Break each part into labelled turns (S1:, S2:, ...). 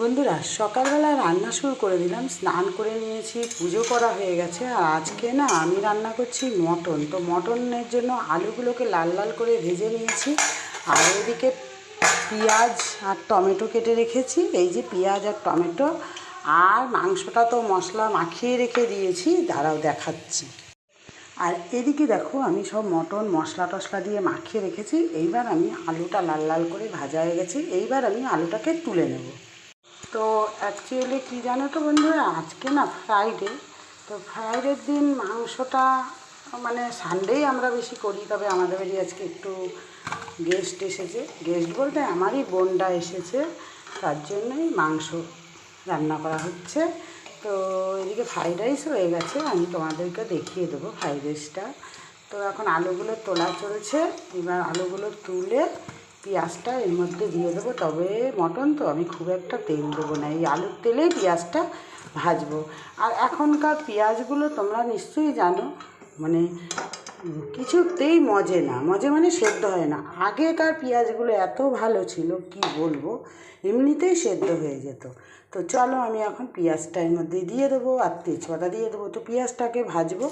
S1: বন্ধুরা সকালবেলা রান্না শুরু করে দিলাম, স্নান করে নিয়েছি, পুজো করা হয়ে গেছে, আর আজকে না আমি রান্না করছি মটন। তো মটনের জন্য আলুগুলোকে লাল লাল করে ভেজে নিয়েছি, আর এদিকে পেঁয়াজ আর টমেটো কেটে রেখেছি, এই যে পেঁয়াজ আর টমেটো, আর মাংসটা তো মশলা মাখিয়ে রেখে দিয়েছি, দাঁড়াও দেখাচ্ছি। আর এদিকে দেখো, আমি সব মটন মশলা টশলা দিয়ে মাখিয়ে রেখেছি, এইবার আমি আলুটা লাল লাল করে ভাজা হয়ে গেছে, এইবার আমি আলুটাকে তুলে নেব। তো অ্যাকচুয়ালি কী জানো তো বন্ধুরা? আজকে না ফ্রাইডে তো ফ্রাইডের দিন মাংসটা মানে সানডেই আমরা বেশি করি, তবে আমাদের বাড়ি আজকে একটু গেস্ট এসেছে। গেস্ট বলতে আমারই বোনটা এসেছে, তার জন্যই মাংস রান্না করা হচ্ছে। তো এদিকে ফ্রাইড রাইস হয়ে গেছে, আমি তোমাদেরকে দেখিয়ে দেবো ফ্রাইড রাইসটা তো এখন আলুগুলো তোলা চলছে, এবার আলুগুলো তুলে পেঁয়াজটা এর মধ্যে দিয়ে দেবো। তবে মটন তো আমি খুব একটা তেল দেবো না, এই আলুর তেলেই পেঁয়াজটা ভাজবো। আর এখনকার পেঁয়াজগুলো তোমরা নিশ্চয়ই জানো মানে কিছুতেই মজে না, মজে মানে সেদ্ধ হয় না। আগেকার পেঁয়াজগুলো এত ভালো ছিল, কি বলব? এমনিতেই সেদ্ধ হয়ে যেত। তো চলো আমি এখন পেঁয়াজটা এর মধ্যে দিয়ে দেবো আর তেজপাতা দিয়ে দেবো। তো পেঁয়াজটাকে ভাজবো।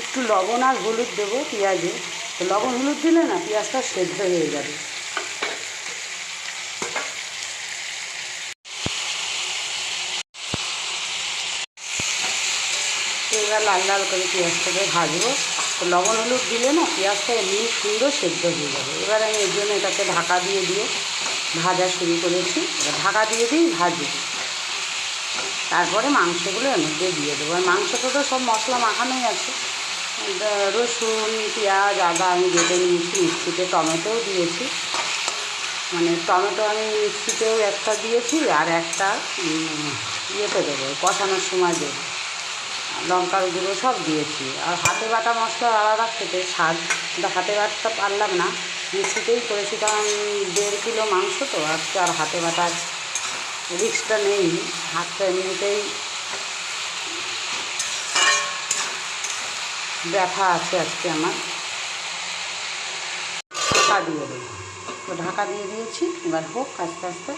S1: একটু লবণ আর হলুদ দেবো পেঁয়াজে। তো লবণ হলুদ দিলে না পেঁয়াজটা সেদ্ধ হয়ে যাবে। এবার লাল লাল করে পেঁয়াজটাকে ভাজবো। তো লবণ হলুদ দিলে না পেঁয়াজটা এমনি সুন্দর সেদ্ধ হয়ে যাবে। এবার আমি এর জন্য এটাকে ঢাকা দিয়ে দিয়ে ভাজা শুরু করেছি। ঢাকা দিয়ে দিই ভাজি তারপরে মাংসগুলো এর মধ্যে দিয়ে দেবো। আর মাংসটা তো সব মশলা মাখানোই আছে। রসুন, পেঁয়াজ, আদা, আমি বেটে নিয়েছি, মিক্সিতে টমেটোও দিয়েছি। মানে টমেটো আমি মিক্সিতেও একটা দিয়েছি আর একটা ইয়েতে দেবো, কষানোর সময় দেবো। লঙ্কার গুঁড়ো সব দিয়েছি। আর হাতে বাটা মশলা আলাদা খেতে, স্বাদ হাতে বাটতে পারলাম না। মিক্সিতেই করেছি, কারণ দেড় কিলো মাংস তো আজকে আর হাতে বাটার রিক্সটা নেই। হাতটা এমনিতেই ব্যথা আছে আজকে আমার। ঢাকা দিয়ে দেবো তো ঢাকা দিয়ে দিয়েছি, এবার হোক আস্তে আস্তে।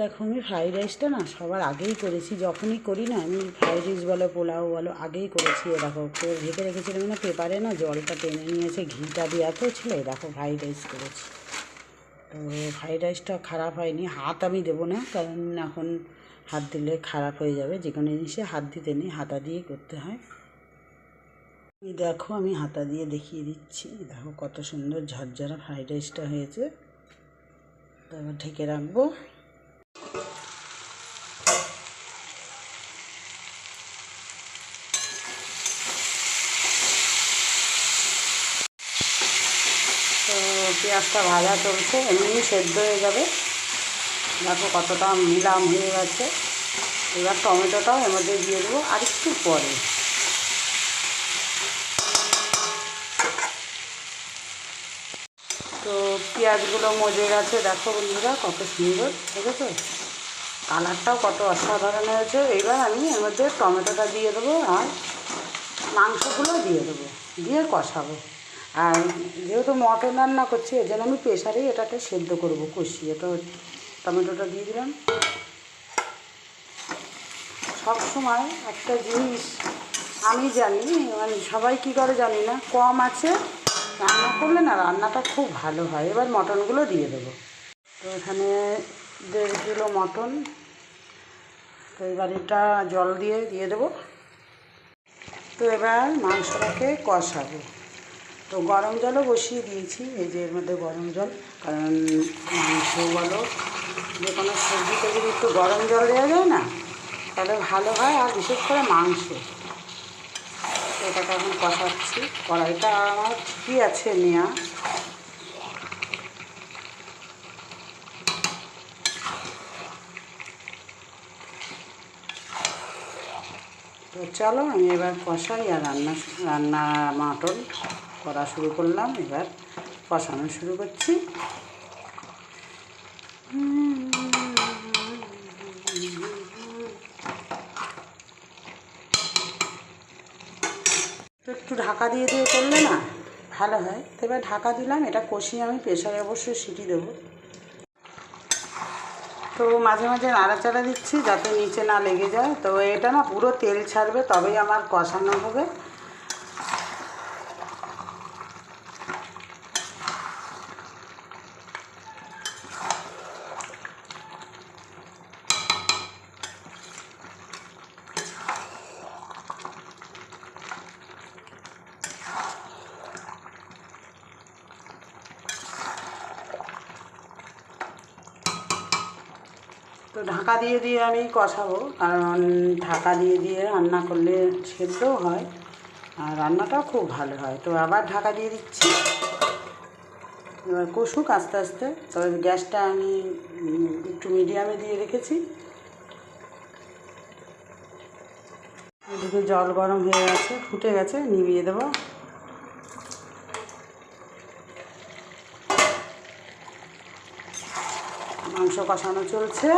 S1: দেখো আমি ফ্রাইড রাইসটা না সবার আগেই করেছি, যখনই করি না, আমি ফ্রাইড রাইস বলো, পোলাও বলো, আগেই করেছি। এ দেখো তো ঢেকে রেখেছিলাম না, পেপারে না জলটা টেনে নিয়েছে, ঘিটা দেওয়া তো ছিল এ দেখো ফ্রাইড রাইস করেছি। তো ফ্রাইড রাইসটা খারাপ হয়নি, হাত আমি দেবো না, কারণ এখন হাত দিলে খারাপ হয়ে যাবে, যে কোনো জিনিসে হাত দিতে নেই, হাতা দিয়েই করতে হয়। দেখো আমি হাতা দিয়ে দেখিয়ে দিচ্ছি। দেখো কত সুন্দর ঝরঝরা ফ্রাইড রাইসটা হয়েছে। তারপর ঢেকে রাখব। তো পেঁয়াজটা ভাজা চলছে, এমনি সেদ্ধ হয়ে যাবে। দেখো কতটা মিলাম হয়ে গেছে। এবার টমেটোটাও এর মধ্যে দিয়ে দেবো আর একটু পরে। তো পেঁয়াজগুলো মজে গেছে। দেখো বন্ধুরা, কত সুন্দর ঠিক আছে কালারটাও কত অসাধারণ হয়েছে। এইবার আমি এর মধ্যে টমেটোটা দিয়ে দেবো আর মাংসগুলো দিয়ে দেবো, দিয়ে কষাবো। আর যেহেতু মটন রান্না করছি, এর জন্য আমি প্রেশারেই এটাকে সেদ্ধ করব কষি এটা টমেটোটা দিয়ে দিলাম। সব সময় একটা জিনিস আমি জানি মানে সবাই কী করে জানি না, কম আছে রান্না করলে না রান্নাটা খুব ভালো হয়। এবার মটনগুলো দিয়ে দেবো। তো এখানে দেড় কিলো মটন। তো এবার এটা জল দিয়ে দিয়ে দেবো। তো এবার মাংসটাকে কষাবো। তো গরম জলও বসিয়ে দিয়েছি। এই যে এর মধ্যে গরম জল, কারণ মাংস বলো, যে কোনো সবজিতে যদি একটু গরম জল দেওয়া যায় না, তাহলে ভালো হয়। আর বিশেষ করে মাংস। এটাকে এখন কষাচ্ছি কড়াইটা আমার ঠিকই আছে নেওয়া তো চলো, আমি এবার কষাই আর রান্না রান্না মাটন করা শুরু করলাম। এবার কষানো শুরু করছি। একটু ঢাকা দিয়ে দিয়ে করলে না ভালো হয়। তো এবার ঢাকা দিলাম, এটা কষিয়ে আমি প্রেশারে অবশ্যই সিটি দেবো। তো মাঝে মাঝে নাড়াচাড়া দিচ্ছি যাতে নিচে না লেগে যায়। তো এটা না পুরো তেল ছাড়বে, তবেই আমার কষানো হবে। ঢাকা দিয়ে দিয়ে আমি কষাবো, কারণ ঢাকা দিয়ে দিয়ে রান্না করলে সেদ্ধও হয় আর রান্নাটাও খুব ভালো হয়। তো আবার ঢাকা দিয়ে দিচ্ছি। এবার কষুক আস্তে আস্তে। তবে গ্যাসটা আমি একটু মিডিয়ামে দিয়ে রেখেছি। এদিকে জল গরম হয়ে গেছে, ফুটে গেছে নিভিয়ে দেবো। মাংস কষানো চলছে।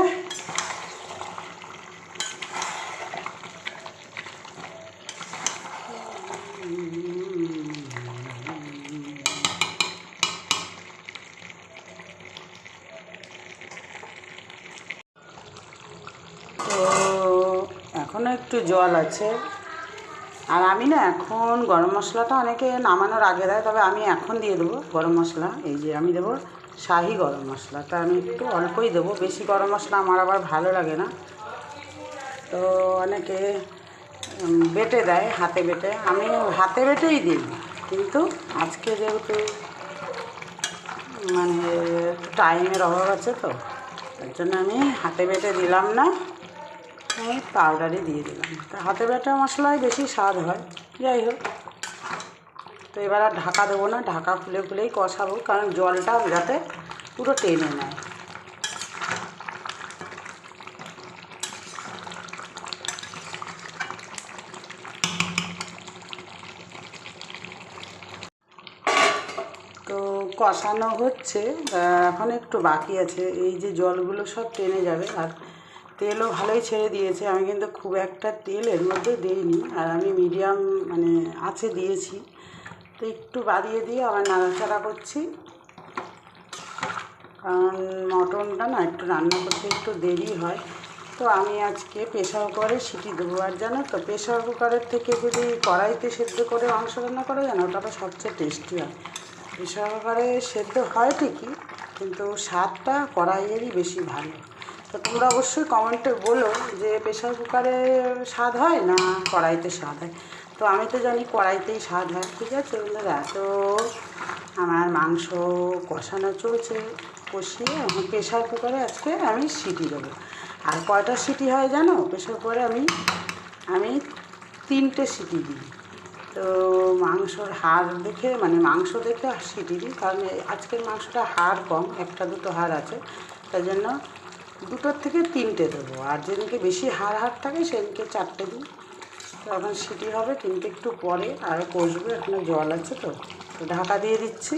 S1: এখনও একটু জল আছে। আর আমি না এখন গরম মশলাটা অনেকে নামানোর আগে দেয়, তবে আমি এখন দিয়ে দেবো গরম মশলা। এই যে আমি দেবো শাহি গরম মশলা। তা আমি একটু অল্পই দেবো, বেশি গরম মশলা আমার আবার ভালো লাগে না। তো অনেকে বেটে দেয়, হাতে বেটে। আমি হাতে বেটেই দিই, কিন্তু আজকে যেহেতু মানে টাইমের অভাব আছে তো, তার জন্য আমি হাতে বেটে দিলাম না। আমি পাউডারই দিয়ে দিলাম। তা হাতে বেটা মশলায় বেশি স্বাদ হয়। যাই হোক। তো এবার আর ঢাকা দেবো না, ঢাকা খুলে খুলেই কষাবো, কারণ জলটা যাতে পুরো টেনে নেয়। তো কষানো হচ্ছে এখন একটু বাকি আছে, এই যে জলগুলো সব টেনে যাবে, আর তেলও ভালোই ছেড়ে দিয়েছে, আমি কিন্তু খুব একটা তেল এর মধ্যে দিইনি, আর আমি মিডিয়াম মানে আছে দিয়েছি। তো একটু বাড়িয়ে দিয়ে আবার নাড়াচাড়া করছি। কারণ মটনটা না একটু রান্না করতে একটু দেরি হয়। তো আমি আজকে প্রেশার কুকারে সিটি দেবো। আর জানো তো, প্রেশার কুকারের থেকে যদি কড়াইতে সেদ্ধ করে মাংস রান্না করা যায় না ওটা সবচেয়ে টেস্টি হয়। প্রেশার কুকারে সেদ্ধ হয় ঠিকই, কিন্তু স্বাদটা কড়াইয়েরই বেশি ভালো। তো তোমরা অবশ্যই কমেন্টে বলো যে প্রেশার কুকারে স্বাদ হয় না কড়াইতে স্বাদ হয়। তো আমি তো জানি কড়াইতেই স্বাদ হয়, ঠিক আছে? বন্ধুরা, তো আমার মাংস কষানো চলছে, কষিয়ে এখন প্রেশার কুকারে আজকে আমি সিটি দেবো। আর কয়টা সিটি হয় জানো? প্রেশার কুকারে আমি আমি তিনটে সিটি দিই। তো মাংসর হাড় দেখে মানে মাংস দেখে সিটি দিই, কারণ আজকের মাংসটা হাড় কম, একটা দুটো হাড় আছে, তাই জন্য দুটোর থেকে তিনটে দেবো। আর যেদিনকে বেশি হাড় হাড় থাকে, সেদিনকে চারটে দিই। এখন সিটি হবে, কিন্তু একটু পরে আরও কষবে, এখানে জল আছে তো ঢাকা দিয়ে দিচ্ছি।